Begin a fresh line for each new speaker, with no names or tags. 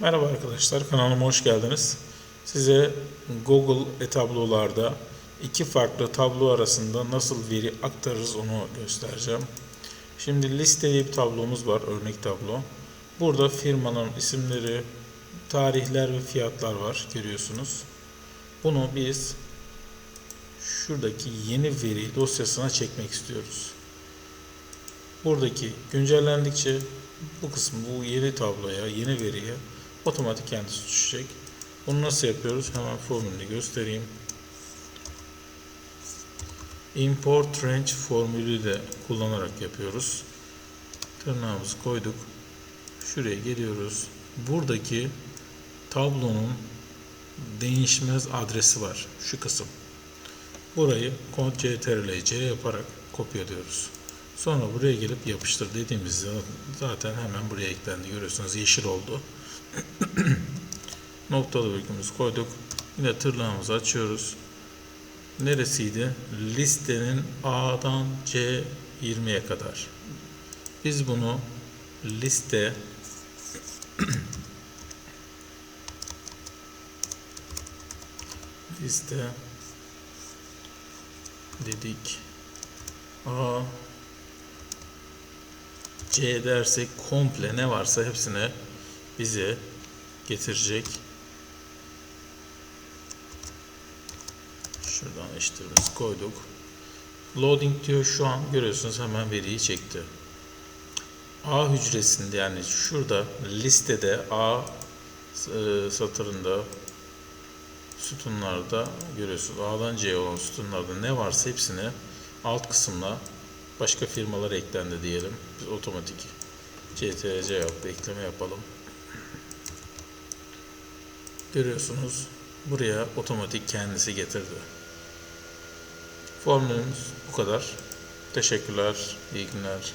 Merhaba arkadaşlar, kanalıma hoş geldiniz. Size Google e-tablolarda iki farklı tablo arasında nasıl veri aktarırız onu göstereceğim. Şimdi liste diye bir tablomuz var, örnek tablo. Burada firmanın isimleri, tarihler ve fiyatlar var, görüyorsunuz. Bunu biz şuradaki yeni veri dosyasına çekmek istiyoruz. Buradaki güncellendikçe bu kısmı, bu yeni tabloya, yeni veriye otomatik kendisi düşecek. Bunu nasıl yapıyoruz? Hemen formülünü göstereyim. Import range formülü de kullanarak yapıyoruz. Tırnağımızı koyduk. Şuraya geliyoruz. Buradaki tablonun değişmez adresi var. Şu kısım. Burayı Ctrl+C yaparak kopyalıyoruz. Sonra buraya gelip yapıştır dediğimizde zaten hemen buraya eklendi. Görüyorsunuz yeşil oldu. Noktalı virgülümüzü koyduk. Yine tırnağımızı açıyoruz. Neresiydi? Listenin A'dan C 20'ye kadar. Biz bunu liste liste dedik. A C dersek komple ne varsa hepsine bize getirecek. Şuradan eşittirimizi koyduk. Loading diyor şu an görüyorsunuz hemen veriyi çekti. A hücresinde yani şurada listede A e, satırında sütunlarda görüyorsunuz. A'dan C'ye olan sütunlarda ne varsa hepsini alt kısımla başka firmalar eklendi diyelim. Biz otomatik CTRC yaptı, ekleme yapalım. Görüyorsunuz buraya otomatik kendisi getirdi. Formülümüz bu kadar. Teşekkürler, iyi günler.